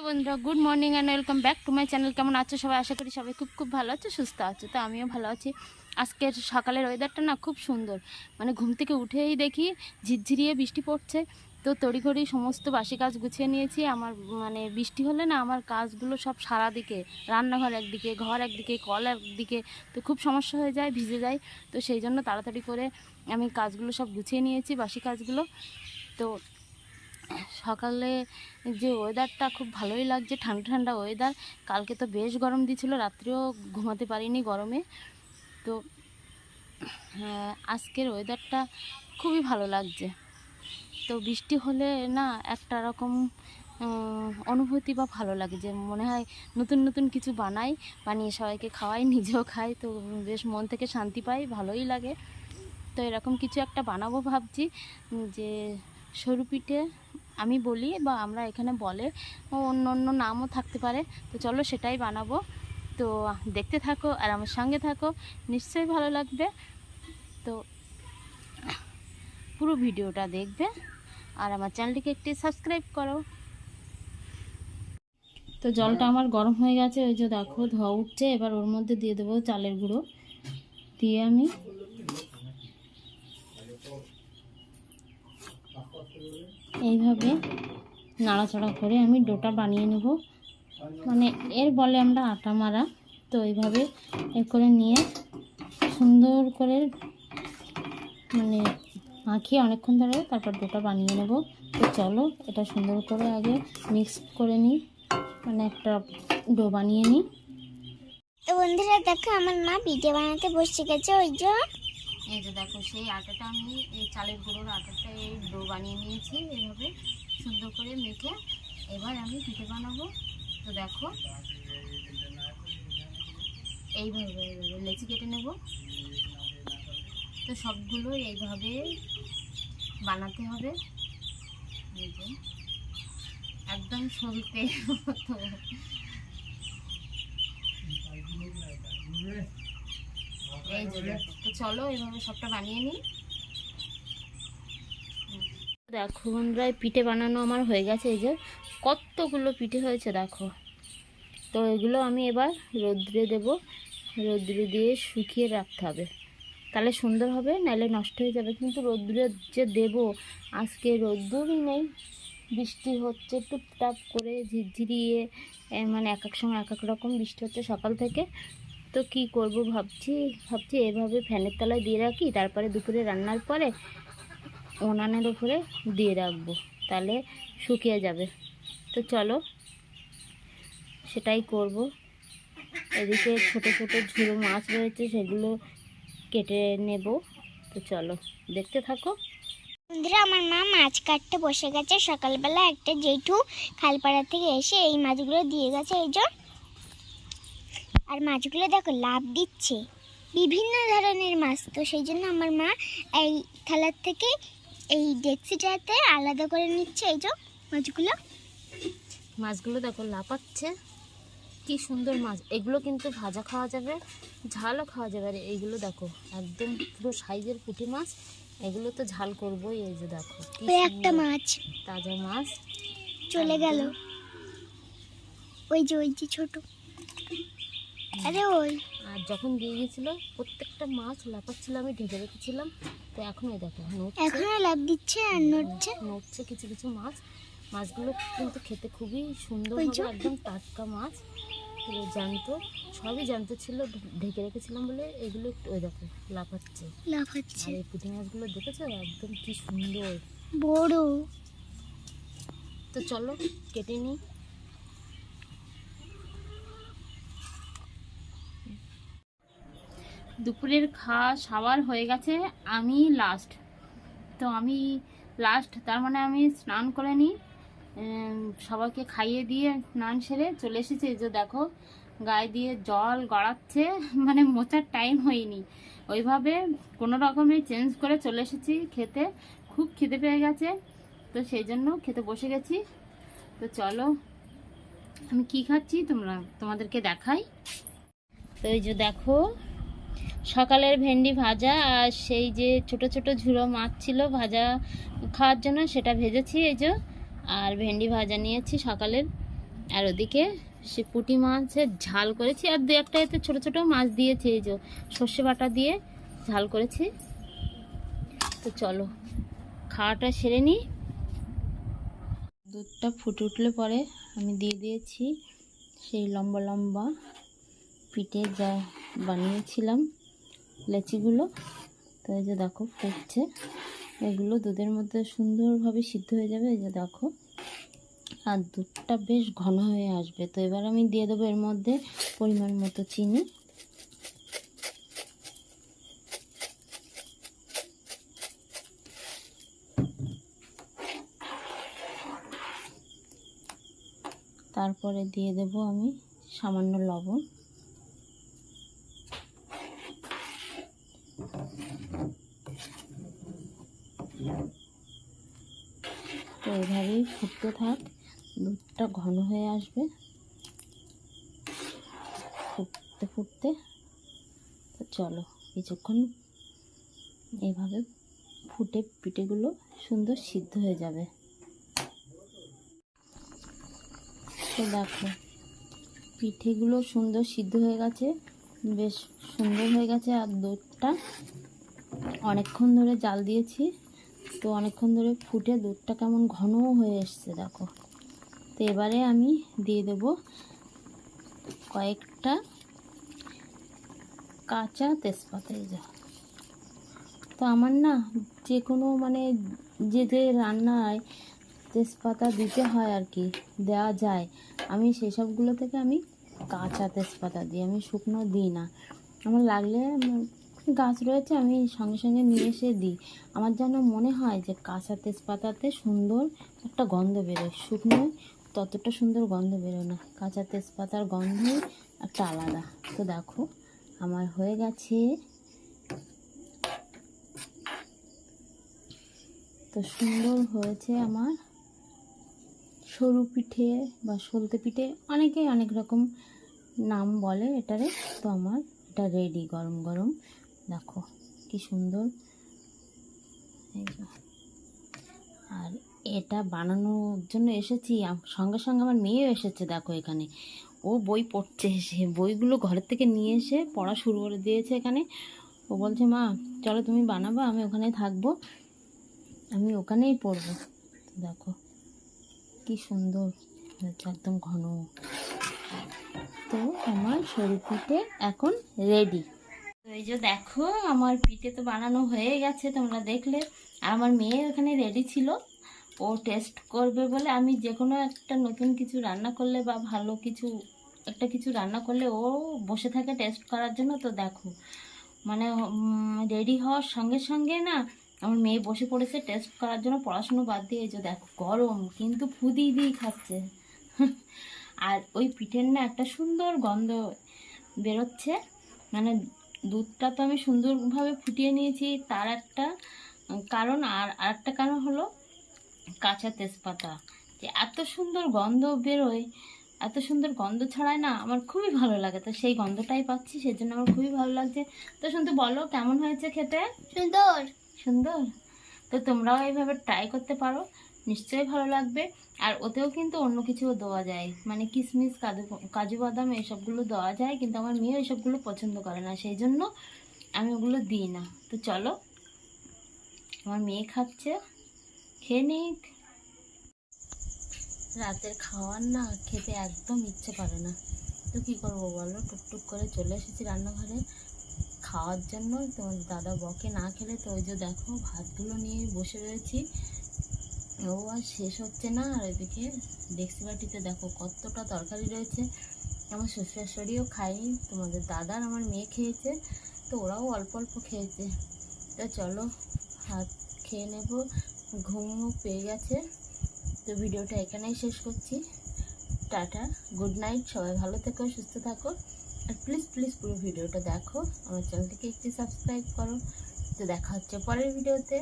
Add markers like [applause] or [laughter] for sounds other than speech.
Hello বন্ধুরা good morning and welcome back to my channel কেমন আছো সবাই? আশা করি সবাই খুব খুব ভালো আছে, সুস্থ আছো। তো আমিও ভালো আছি। আজকের সকালের ওয়েদারটা না খুব সুন্দর। মানে ঘুম থেকে উঠেই দেখি ঝিরঝিরিয়ে বৃষ্টি পড়ছে। তো তড়িঘড়ি সমস্ত বাসি কাজ গুছিয়ে নিয়েছি। আমার মানে বৃষ্টি হলে না আমার কাজগুলো সব সারা দিকে, রান্নাঘর একদিকে, ঘর একদিকে, কল একদিকে, তো খুব সমস্যা হয়ে যায়, ভিজে যায়। তো সেই জন্য তাড়াতাড়ি করে আমি কাজগুলো সব গুছিয়ে নিয়েছি, বাসি কাজগুলো। তো সকালে যে ওয়েদারটা খুব ভালোই লাগছে ঠান্ডা ঠান্ডা ওয়েদার কালকে তো বেশ গরম দিয়েছিল রাত্রেও ঘুমাতে পারিনি গরমে। তো হ্যাঁ, আজকের ওয়েদারটা খুবই ভালো লাগছে। তো বৃষ্টি হলে না একটা রকম অনুভূতি বা ভালো লাগে যে মনে হয় নতুন নতুন কিছু বানাই বানিয়ে সবাইকে খাওয়াই নিজেও খাই তো বেশ মন থেকে শান্তি পাই ভালোই লাগে। তো এরকম কিছু একটা বানাবো ভাবছি যে সরু পিঠে আমি বলি বা আমরা এখানে বলে অন্য অন্য নামও থাকতে পারে। তো চলো সেটাই বানাবো। তো দেখতে থাকো আর আমার সঙ্গে থাকো। নিশ্চয়ই ভালো লাগবে। তো পুরো ভিডিওটা দেখবে আর আমার চ্যানেলটিকে একটি সাবস্ক্রাইব করো। তো জলটা আমার গরম হয়ে গেছে। ওই যে দেখো ধোয়া উঠছে। এবার ওর মধ্যে দিয়ে দেবো চালের গুঁড়ো। দিয়ে আমি এইভাবে নাড়াচাড়া করে আমি ডোটা বানিয়ে নেব। মানে এর বলে আমরা আটা মারা, তো এইভাবে এ করে নিয়ে সুন্দর করে মানে মাখিয়ে অনেকক্ষণ ধরে তারপর ডোটা বানিয়ে নেব। তো চলো এটা সুন্দর করে আগে মিক্স করে নিই মানে একটা ডো বানিয়ে নিই। তো বন্ধুরা দেখো আমার মা পিঠে বানাতে বসে গেছে, ওই যে এই যে দেখো সেই আটাটা আমি এই চালের গুঁড়োর আটাটা এই ডো বানিয়ে নিয়েছি এইভাবে সুন্দর করে মেখে। এবার আমি পিঠে বানাবো। তো দেখো এইভাবে এইভাবে লেচি কেটে নেব। তো সবগুলো এইভাবে বানাতে হবে। একদম সলতে। মতো [laughs] [laughs] এই চলো সবটা বানিয়ে দেখো, বন্ধুরা পিঠে বানানো আমার হয়ে গেছে। এই যে কতগুলো পিঠে হয়েছে, দেখো। তো এগুলো আমি এবার রোদ্রে দেব। রোদ্রে দিয়ে শুকিয়ে রাখতে হবে। তাহলে সুন্দর হবে, নাহলে নষ্ট হয়ে যাবে। কিন্তু রোদ্রে যে দেব, আজকে রোদ্দুরই নেই। বৃষ্টি হচ্ছে, টুপটাপ করে ঝিরঝিরিয়ে মানে এক এক সময় এক এক রকম বৃষ্টি হচ্ছে সকাল থেকে। তো কি করব ভাবছি ভাবছি এভাবে ফ্যানের তলায় দিয়ে রাখি, তারপরে দুপুরে রান্নার পরে উনানের উপরে দিয়ে রাখব, তাহলে শুকিয়ে যাবে। তো চলো, সেটাই করব। এদিকে ছোট ছোট ঝুড়ো মাছ রয়েছে, সেগুলো কেটে নেব। তো চলো, দেখতে থাকো। বন্ধুরা, আমার মা মাছ কাটতে বসে গেছে। সকালবেলা একটা জেঠু খালপাড়া থেকে এসে এই মাছগুলো দিয়ে গেছে। এই যে আর মাছগুলো দেখো লাভ দিচ্ছে। বিভিন্ন ধরনের মাছ। তো সেই জন্য আমার মা এই থালার থেকে এই ডেক্সিটাতে আলাদা করে নিচ্ছে এই যে মাছগুলো। মাছগুলো দেখো লাপাচ্ছে কি সুন্দর মাছ। এগুলো কিন্তু ভাজা খাওয়া যাবে ঝালও খাওয়া যাবে। আর এইগুলো দেখো একদম পুরো সাইজের পুঁটি মাছ। এগুলো তো ঝাল করবোই এই যে দেখো একটা মাছ। তাজা মাছ। চলে গেল। ওই যে ওই যে ছোট। আরে ওই। আর যখন দিয়ে গেছিল প্রত্যেকটা মাছ লাপাচ্ছিল আমি ঢেকে রেখেছিলাম। তো এখন এই দেখো এখনও লাভ দিচ্ছে আর নড়ছে। নড়ছে কিছু কিছু মাছ। মাছগুলো কিন্তু খেতে খুবই সুন্দর ওই একদম টাটকা মাছ। পুরো জ্যান্ত সবই জ্যান্ত ছিল ঢেকে রেখেছিলাম বলে এগুলো একটু ওই দেখো লাফাচ্ছে। লাফাচ্ছে। আর এই পুঁটি মাছগুলো দেখেছ? একদম কি সুন্দর। বড়। তো চলো কেটে নিই। দুপুরের খাওয়া সাবার হয়ে গেছে, আমি লাস্ট তো আমি লাস্ট তার মানে আমি স্নান করে নিই সবাইকে খাইয়ে দিয়ে স্নান সেরে চলে এসেছি। যে দেখো, গায়ে দিয়ে জল গড়াচ্ছে [laughs] মানে মোচার টাইম হয়নি। ওইভাবে কোনো রকমে চেঞ্জ করে চলে এসেছি খেতে। খুব খিদে পেয়ে গেছে, তো সেই জন্য খেতে বসে গেছি। তো চলো, আমি কি খাচ্ছি তোমরা, তোমাদেরকে দেখাই। তো এই যে দেখো সকালের ভেন্ডি ভাজা আর সেই যে ছোট ছোট ঝুড়ো মাছ ছিল ভাজা খাওয়ার জন্য সেটা ভেজেছি এই যে। আর ভেন্ডি ভাজা নিয়েছি সকালের। আর ওদিকে সে পুঁটি মাছের ঝাল করেছি আর দু একটা এতে ছোটো ছোটো মাছ দিয়েছি এই যে সর্ষে বাটা দিয়ে ঝাল করেছি। তো চলো, খাওয়াটা সেরে নিই দুধটা ফুটে উঠলে পরে আমি দিয়ে দিয়েছি সেই লম্বা লম্বা পিঠে যা বানিয়েছিলাম। লেচিগুলো। তো এই যে দেখো ফুটছে। এগুলো দুধের মধ্যে সুন্দরভাবে সিদ্ধ হয়ে যাবে। এই যে দেখো। আর দুধটা বেশ ঘন হয়ে আসবে। তো এবার আমি দিয়ে দেবো এর মধ্যে পরিমাণ মতো চিনি। তারপরে দিয়ে দেব আমি সামান্য লবণ। তো এভাবেই ফুটতে থাক। দুধটা ঘন হয়ে আসবে। ফুটতে ফুটতে। তো চলো, কিছুক্ষণ এইভাবে ফুটে পিঠেগুলো সুন্দর সিদ্ধ হয়ে যাবে। তো দেখো, পিঠেগুলো সুন্দর সিদ্ধ হয়ে গেছে। বেশ সুন্দর হয়ে গেছে আর দুধটা। অনেকক্ষণ ধরে জাল দিয়েছি। তো অনেকক্ষণ ধরে ফুটে দুধটা কেমন ঘন হয়ে এসছে, দেখো। তো এবারে আমি দিয়ে দেব কয়েকটা কাঁচা তেজপাতা যা। তো আমার না যে কোনো মানে যে যে রান্নায় তেজপাতা দিতে হয় আর কি দেওয়া যায়, আমি সেসবগুলো থেকে আমি কাঁচা তেজপাতা দিই, আমি শুকনো দিই না। আমার লাগলে গাছ রয়েছে, আমি সঙ্গে সঙ্গে নিয়ে এসে দিই। আমার যেন মনে হয় যে কাঁচা তেজপাতাতে সুন্দর একটা গন্ধ বেরোয়। শুকনো ততটা সুন্দর গন্ধ বেরোয় না, কাঁচা তেজপাতার গন্ধ একটা আলাদা। তো দেখো, আমার হয়ে গেছে। তো সুন্দর হয়েছে আমার সরু পিঠে বা সলতে পিঠে, অনেকেই অনেক রকম নাম বলে এটারে। তো আমার এটা রেডি গরম গরম। দেখো, কি সুন্দর। আর এটা বানানোর জন্য এসেছি সঙ্গে সঙ্গে আমার মেয়েও এসেছে দেখো এখানে। ও বই পড়ছে এসে বইগুলো ঘরের থেকে নিয়ে এসে পড়া শুরু করে দিয়েছে এখানে। ও বলছে, মা, চলো তুমি বানাবো, আমি ওখানে থাকব। আমি ওখানেই পড়ব। দেখো, কি সুন্দর। একদম ঘন। তো আমার পিঠে এখন রেডি তো এই যে দেখো, আমার পিঠে তো বানানো হয়ে গেছে, তোমরা দেখলে। আর আমার মেয়ে ওখানে রেডি ছিল। ও টেস্ট করবে বলে আমি যে কোনো একটা নতুন কিছু রান্না করলে বা ভালো কিছু, একটা কিছু রান্না করলে ও বসে থাকে টেস্ট করার জন্য। তো দেখো মানে রেডি হওয়ার সঙ্গে সঙ্গে না আমার মেয়ে বসে পড়েছে টেস্ট করার জন্য, পড়াশুনো বাদ দিয়ে। এই যে দেখো, গরম, কিন্তু ফুদি দিয়ে খাচ্ছে। [laughs] আর ওই পিঠের না একটা সুন্দর গন্ধ বেরোচ্ছে। মানে দুধটা তো আমি সুন্দরভাবে ফুটিয়ে নিয়েছি। তার একটা কারণ আর আরেকটা কারণ হলো কাঁচা তেজপাতা। যে এত সুন্দর গন্ধ বেরোয় এত সুন্দর গন্ধ ছড়ায় না আমার খুবই ভালো লাগে। তো সেই গন্ধটাই পাচ্ছি সেই জন্য আমার খুবই ভালো লাগছে। তো শুনতে বলো কেমন হয়েছে খেতে? সুন্দর। সুন্দর? তো তোমরাও এইভাবে ট্রাই করতে পারো। নিশ্চয়ই ভালো লাগবে। আর ওতেও কিন্তু অন্য কিছুও দেওয়া যায়। মানে কিশমিশ কাজু কাজু বাদাম এসবগুলো দেওয়া যায়, কিন্তু আমার মেয়ে এসবগুলো পছন্দ করে না। সেই জন্য আমি ওগুলো দিই না। তো চলো, আমার মেয়ে খাচ্ছে, খেয়ে নিক। রাতের খাওয়ার না খেতে একদম ইচ্ছে করে না। তো কী করব বলো? টুকটুক করে চলে এসেছি রান্নাঘরে। খাওয়ার জন্য তোমার দাদা বকে না খেলে তো ওই যে দেখো, ভাতগুলো নিয়ে বসে রয়েছি। ও আর শেষ হচ্ছে না, আর এদিকে ডেক্সি বাটিতে দেখো কতটা তরকারি রয়েছে। আমার শ্বশুর শাশুড়িও খায়নি তোমাদের দাদার আমার মেয়ে খেয়েছে, তো ওরাও অল্প অল্প খেয়েছে। তো চলো, হাত খেয়ে নেব ঘুমও পেয়ে গেছে, তো ভিডিওটা এখানেই শেষ করছি। টাটা, গুড নাইট, সবাই ভালো থেকো, সুস্থ থাকো, আর প্লিজ প্লিজ পুরো ভিডিওটা দেখো, আমার চ্যানেলটিকে একটু সাবস্ক্রাইব করো, তো দেখা হচ্ছে পরের ভিডিওতে।